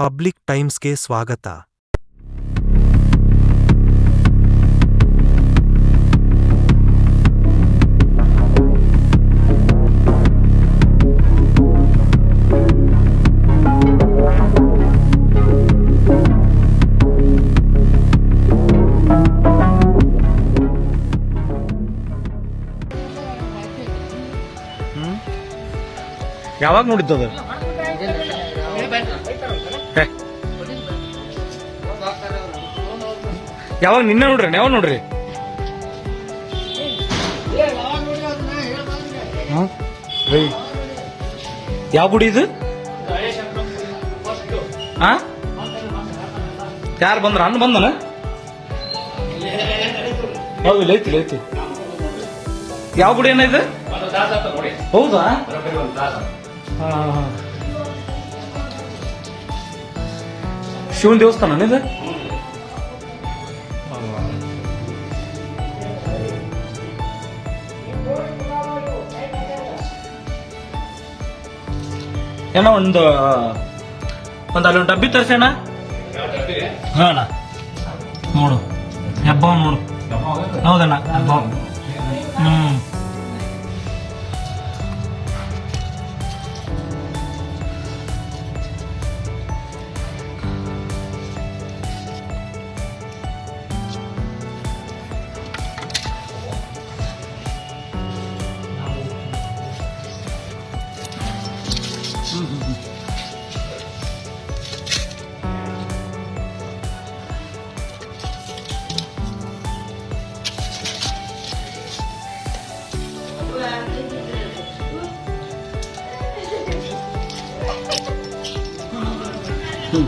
Public ಟೈಮ್ಸ್ಗೆ ಸ್ವಾಗತ. ಯಾವಾಗ ನೋಡಿದ್ದದ ಯಾವಾಗ ನಿನ್ನ ನೋಡ್ರಿ ಯಾವಾಗ ನೋಡ್ರಿ. ಯಾವ ಗುಡಿ ಇದು? ಹಾ? ಯಾರು ಬಂದ್ರ? ಅನ್ನ ಬಂದನ? ಹೌದು ಲೈತಿ ಲೈತಿ ಯಾವ ಗುಡಿ ಏನ ಇದು? ಹೌದಾ? ಹಾ, ಹಾ, ಶಿವನ್ ದೇವಸ್ಥಾನ ಇದು ಏನೋ ಒಂದು ಒಂದು ಅಲ್ಲಿ ಒಂದು ಡಬ್ಬಿ ತರಿಸೋಣ? ಹಾ ನೋಡು. ಹಬ್ಬ ನೋಡು. ಹೌದಣ್ಣ ಹಬ್ಬ 嗯。对。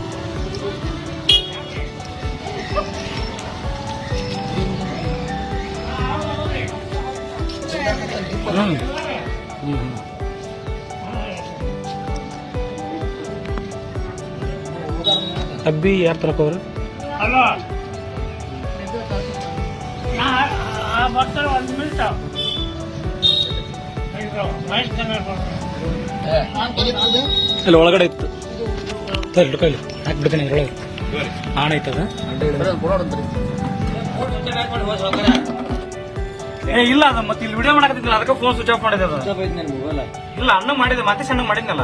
嗯。嗯。ಅಬ್ಬಿ ಯಾರ ತರಕ ಅವ್ರು ಅಲ್ಲಿ ಒಳಗಡೆ ಇತ್ತು. ತರ್ಲಿ ಕೈಲಿ. ಹಾಕ್ಬಿಡ್ತೀನಿ ಇದ್ರೊಳಗೆ. ಆಣ ಐತದ ಏ ಇಲ್ಲ ಅದ ಮತ್ತೆ ಇಲ್ಲಿ ವಿಡಿಯೋ ಮಾಡಕತ್ತಿಲ್ಲ ಅದಕ್ಕೆ ಫೋನ್ ಸ್ವಿಚ್ ಆಫ್ ಮಾಡಿದೆ ಅದು. ಇಲ್ಲ ಅಣ್ಣ ಮಾಡಿದೆ ಮತ್ತೆ ಸಣ್ಣ ಮಾಡಿದ್ನಲ್ಲ.